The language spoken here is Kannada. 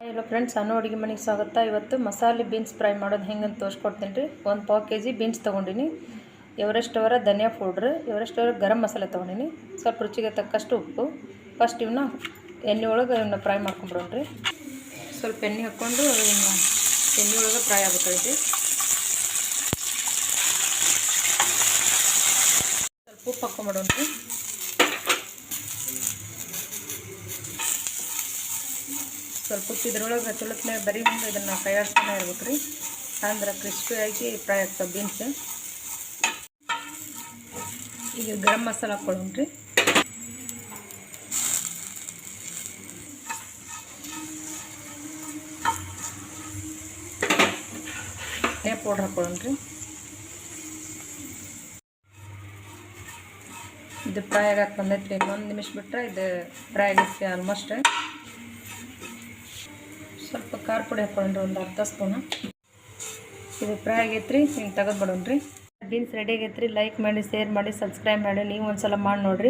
ಹಲೋ ಫ್ರೆಂಡ್ಸ್ ಸಣ್ಣ ಅಡುಗೆ ಮನೆಗೆ ಸ್ವಾಗತ. ಇವತ್ತು ಮಸಾಲೆ ಬೀನ್ಸ್ ಫ್ರೈ ಮಾಡೋದು ಹೆಂಗೆ ಅಂತ ತೋರಿಸ್ಕೊಡ್ತೀನಿ ರೀ. ಒಂದು ಪಾವು ಕೆ ಜಿ ಬೀನ್ಸ್ ತೊಗೊಂಡಿನಿ. ಎವರೆಸ್ಟ್ ಅವರ ಧನಿಯಾ ಪೌಡ್ರ್ ಎವರೆಸ್ಟ್ ಅವರ ಗರಂ ಮಸಾಲೆ ತೊಗೊಂಡಿನಿ. ಸ್ವಲ್ಪ ರುಚಿಗೆ ತಕ್ಕಷ್ಟು ಉಪ್ಪು. ಫಸ್ಟ್ ಇವನ್ನ ಎಣ್ಣೆ ಒಳಗೆ ಇವನ್ನ ಫ್ರೈ ಮಾಡ್ಕೊಂಬಿಡೋಣ್ರಿ ಸ್ವಲ್ಪ ಎಣ್ಣೆ ಹಾಕ್ಕೊಂಡು ಇವನ್ನ ಎಣ್ಣೆ ಒಳಗೆ ಫ್ರೈ ಆಗ್ಬೇಕಾಯ್ತು. ಸ್ವಲ್ಪ ಉಪ್ಪು ಹಾಕ್ಕೊಂಬಿಡೋಣ್ರಿ ಸ್ವಲ್ಪ ಉಪ್ಪು ಇದ್ರೊಳಗೆ ಚಲೋತ್ನಾಗ ಬರೀ ಮುಂದೆ ಇದನ್ನು ಕೈ ಆಡ್ಸ್ತಾನೆ ಇರ್ಬೇಕು ರೀ ಅಂದ್ರೆ ಕ್ರಿಸ್ಪಿಯಾಗಿ ಫ್ರೈ ಆಗ್ತವೆ ಬೀನ್ಸ್ ಈಗ ಗರಂ ಮಸಾಲ ಹಾಕ್ಕೊಳ್ಳೋಣ ರೀ ಧನಿಯಾ ಪೌಡ್ರ್ ಹಾಕ್ಕೊಳ್ಳೋಣ ರೀ ಇದು ಫ್ರೈ ಆಗಕ್ಕೆ ಬಂದೈತೆ ರೀ ಇನ್ನೊಂದು ನಿಮಿಷ ಬಿಟ್ಟರೆ ಇದು ಫ್ರೈ ಆಗೈತೆ ಆಲ್ಮೋಸ್ಟ್ ಸ್ವಲ್ಪ ಖಾರ ಪುಡಿ ಹಾಕ್ಕೊಂಡ್ರಿ, ಒಂದು ಅರ್ಧ ಸ್ಪೂನ. ಇದು ಫ್ರೈ ಆಗೈತೆ ರೀ ಹಿಂಗೆ ತೆಗೆದು ಬಿಡೋಣ್ರಿ ಬೀನ್ಸ್ ರೆಡಿ ಆಗೈತ್ರಿ ಲೈಕ್ ಮಾಡಿ ಶೇರ್ ಮಾಡಿ ಸಬ್ಸ್ಕ್ರೈಬ್ ಮಾಡಿ, ನೀವು ಒಂದು ಸಲ ಮಾಡಿ ನೋಡಿರಿ.